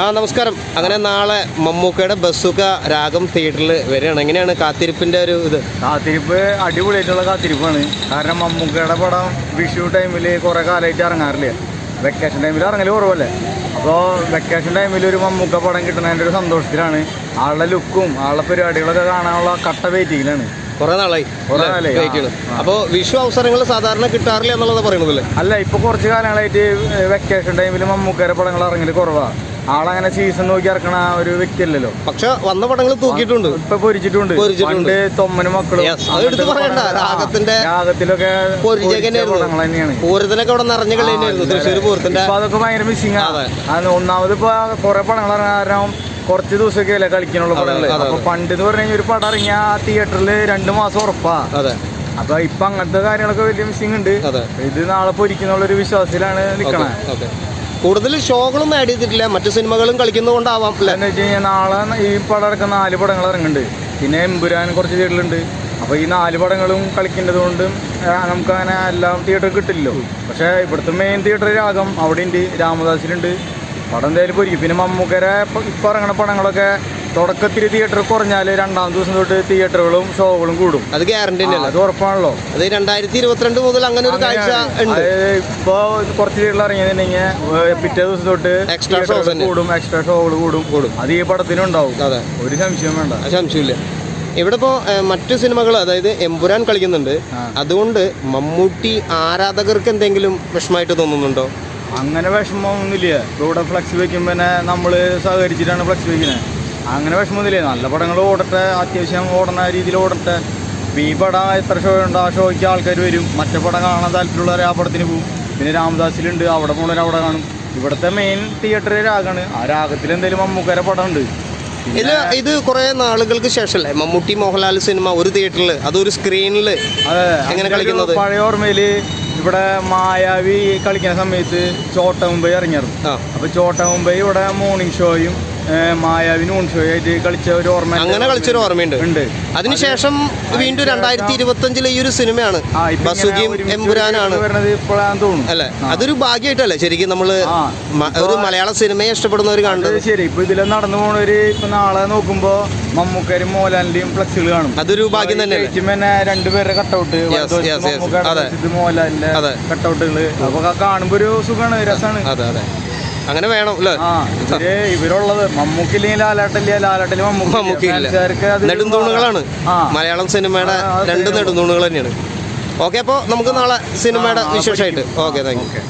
ആ നമസ്കാരം. അങ്ങനെ നാളെ മമ്മൂക്കയുടെ ബസ്സുക രാഗം തിയേറ്ററിൽ വരികയാണ്. എങ്ങനെയാണ് കാത്തിരിപ്പിന്റെ ഒരു ഇത്? കാത്തിരിപ്പ് അടിപൊളിയായിട്ടുള്ള കാത്തിരിപ്പാണ്. കാരണം മമ്മൂക്കയുടെ പടം വിഷു ടൈമിൽ കുറെ കാലമായിട്ട് ഇറങ്ങാറില്ല? വെക്കേഷൻ ടൈമിൽ ഇറങ്ങൽ കുറവല്ലേ? അപ്പോൾ വെക്കേഷൻ ടൈമിൽ ഒരു മമ്മൂക്ക പടം കിട്ടുന്നതിന്റെ ഒരു സന്തോഷത്തിലാണ്. ആളുടെ ലുക്കും ആളുടെ പരിപാടികളൊക്കെ കാണാനുള്ള കട്ട വെയിറ്റിങ്ങിലാണ് കുറെ നാളായി. അപ്പോൾ വിഷു അവസരങ്ങൾ സാധാരണ കിട്ടാറില്ല എന്നുള്ളത് പറയുന്നത് അല്ല? ഇപ്പോൾ കുറച്ച് കാലങ്ങളായിട്ട് വെക്കേഷൻ ടൈമിൽ മമ്മൂക്കയുടെ പടങ്ങൾ ഇറങ്ങൽ കുറവാണ് ആളങ്ങനെ സീസൺ നോക്കി ഇറക്കണ ഒരു വ്യക്തിയല്ലല്ലോ. പക്ഷെ വന്ന പടങ്ങൾ തൂക്കിയിട്ടുണ്ട്. ഇപ്പൊ പൊരിച്ചിട്ടുണ്ട്. പൊരിച്ചിട്ടുണ്ട്. പണ്ട് തൊമ്മനും മക്കളും രാഗത്തിലൊക്കെ പൊരിച്ചൊക്കെ പൊരിച്ച തന്നെയായിരുന്നു. പടങ്ങൾ തന്നെയാണ്. പൂരത്തിനൊക്കെ അവിടെ നിറഞ്ഞ കളി തന്നെയായിരുന്നു. തൃശ്ശൂർ പൂരത്തിന്റെ. ഇപ്പൊ അതൊക്കെ ഭയങ്കര മിസ്സിംഗ്. ആണ് ഒന്നാമത് ഇപ്പൊ കുറെ പടങ്ങൾ ഇറങ്ങാൻ കാരണം കുറച്ച് ദിവസമൊക്കെ അല്ലേ കളിക്കാനുള്ള പടങ്ങൾ പടങ്ങൾ. അപ്പൊ പണ്ട് എന്ന് പറഞ്ഞു കഴിഞ്ഞാൽ ഒരു പടം ഇറങ്ങിയ ആ തിയേറ്ററിൽ രണ്ടു മാസം ഉറപ്പാ. അപ്പൊ ഇപ്പൊ അങ്ങനത്തെ കാര്യങ്ങളൊക്കെ വലിയ മിസ്സിംഗ് ഉണ്ട്. ഇത് നാളെ പൊരിക്കുന്നുള്ള ഒരു വിശ്വാസത്തിലാണ് നിക്കണേ. കൂടുതൽ ഷോകളും ആഡ് ചെയ്തിട്ടില്ല. മറ്റു സിനിമകളും കളിക്കുന്നതുകൊണ്ടാവാം എന്ന് വെച്ച് കഴിഞ്ഞാൽ നാളെ ഈ പടം ഇറക്കുന്ന നാല് പടങ്ങൾ ഇറങ്ങുന്നുണ്ട്. പിന്നെ എമ്പുരാൻ കുറച്ച് തിയേറ്ററിലുണ്ട് അപ്പോൾ ഈ നാല് പടങ്ങളും കളിക്കേണ്ടത് കൊണ്ട് നമുക്ക് അങ്ങനെ എല്ലാം തിയേറ്റർ കിട്ടില്ലല്ലോ. പക്ഷെ ഇവിടുത്തെ മെയിൻ തിയേറ്റർ രാഗം അവിടെ ഉണ്ട് രാമദാസിലുണ്ട്. പടം എന്തായാലും പോയിരിക്കും പിന്നെ മമ്മൂക്കരെ ഇപ്പം ഇറങ്ങുന്ന പടങ്ങളൊക്കെ തുടക്കത്തിൽ തിയേറ്റർ കുറഞ്ഞാൽ രണ്ടാം ദിവസം തൊട്ട് തിയേറ്ററുകളും ഷോകളും കൂടും. അത് ഗ്യാരണ്ടി അത് ഉറപ്പാണല്ലോ. അത് രണ്ടായിരത്തി ഇരുപത്തിരണ്ട് മുതൽ അങ്ങനെ ഒരു കാഴ്ച ഉണ്ട്. ഇപ്പോ ഇപ്പൊ കുറച്ച് തിയേറ്ററിൽ ഇറങ്ങിയിട്ടുണ്ടെങ്കിൽ പിറ്റേ ദിവസം തൊട്ട് എക്സ്ട്രാ ഷോസ് കൂടും എക്സ്ട്രാ ഷോകൾ കൂടും കൂടും. അത് ഈ പടത്തിനുണ്ടാവും അതെ. ഒരു സംശയം വേണ്ട. സംശയമില്ല. ഇവിടെ ഇപ്പോൾ മറ്റു സിനിമകൾ അതായത് എമ്പുരാൻ കളിക്കുന്നുണ്ട്. അതുകൊണ്ട് മമ്മൂട്ടി ആരാധകർക്ക് എന്തെങ്കിലും വിഷമമായിട്ട് തോന്നുന്നുണ്ടോ? അങ്ങനെ വിഷമമൊന്നുമില്ല. ഇപ്പൊ ഇവിടെ ഫ്ലക്സ് വെക്കുമ്പോൾ നമ്മൾ നമ്മൾ സഹകരിച്ചിട്ടാണ് ഫ്ലക്സ് വെക്കുന്നത് അങ്ങനെ വിഷമമൊന്നുമില്ല നല്ല പടങ്ങൾ ഓടട്ടെ അത്യാവശ്യം ഓടണ രീതിയിൽ ഓടട്ടെ. ഈ പടം എത്ര ഷോ ഉണ്ട്? ആ ഷോയ്ക്ക് ആൾക്കാർ വരും. മറ്റേ പടം കാണാൻ താല്പര്യമുള്ളവർ ആ പടത്തിന് പോകും. പിന്നെ രാമദാസിലുണ്ട്. അവിടെ പോകുന്നവർ അവിടെ കാണും. ഇവിടുത്തെ മെയിൻ തിയേറ്റർ രാഗാണ്. ആ രാഗത്തിൽ എന്തെങ്കിലും മമ്മൂക്കര പടം ഉണ്ട് ഇത് ഇത് കുറെ നാളുകൾക്ക് ശേഷമല്ലേ? മമ്മൂട്ടി മോഹൻലാൽ സിനിമ ഒരു തിയേറ്ററിൽ അതൊരു സ്ക്രീനിൽ എങ്ങനെ അങ്ങനെ കളിക്കുന്നത്? പഴയ ഓർമ്മയിൽ ഇവിടെ മായാവി കളിക്കുന്ന സമയത്ത് ചോട്ട മുംബൈ ഇറങ്ങിയായിരുന്നു. ആ. അപ്പൊ ചോട്ട മുംബൈ ഇവിടെ മോർണിംഗ് ഷോയും കളിച്ച ഒരു ഓർമ്മ അങ്ങനെ കളിച്ചൊരു ഓർമ്മയുണ്ട്. ഉണ്ട്. അതിനുശേഷം വീണ്ടും രണ്ടായിരത്തി ഇരുപത്തി അഞ്ചിലെ ഈ ഒരു സിനിമയാണ്. ബസുഖിയും എമ്പുരാനാണ് അല്ലെ? അതൊരു ഭാഗ്യമായിട്ടല്ലേ ശരിക്കും നമ്മൾ ഒരു മലയാള സിനിമയെ ഇഷ്ടപ്പെടുന്നവർ കണ്ടത്? ശരി. ഇപ്പൊ ഇതിൽ നടന്നു പോണവര് ഇപ്പൊ നാളെ നോക്കുമ്പോ മമ്മൂക്കാരും മോഹൻലാലിന്റെയും ഫ്ലക്സുകൾ കാണും. അതൊരു ഭാഗ്യം തന്നെ രണ്ടുപേരുടെ കട്ടൗട്ട്. മോഹൻലാലിന്റെ. കട്ടൗട്ടുകൾ അപ്പൊ കാണുമ്പോ ഒരു സുഖമാണ് രസമാണ് അതെ അതെ. അങ്ങനെ വേണം അല്ലേ? ഇവരുള്ളത് മമ്മൂക്കില്ലെങ്കിൽ ലാലാട്ടില്ല ലാലാട്ടിൽ മമ്മൂക്കി നെടുന്തൂണുകളാണ് മലയാളം സിനിമയുടെ രണ്ട് നെടുന്തൂണുകൾ തന്നെയാണ്. ഓക്കെ അപ്പോൾ നമുക്ക് നാളെ സിനിമയുടെ വിശേഷമായിട്ട്. Okay thank you.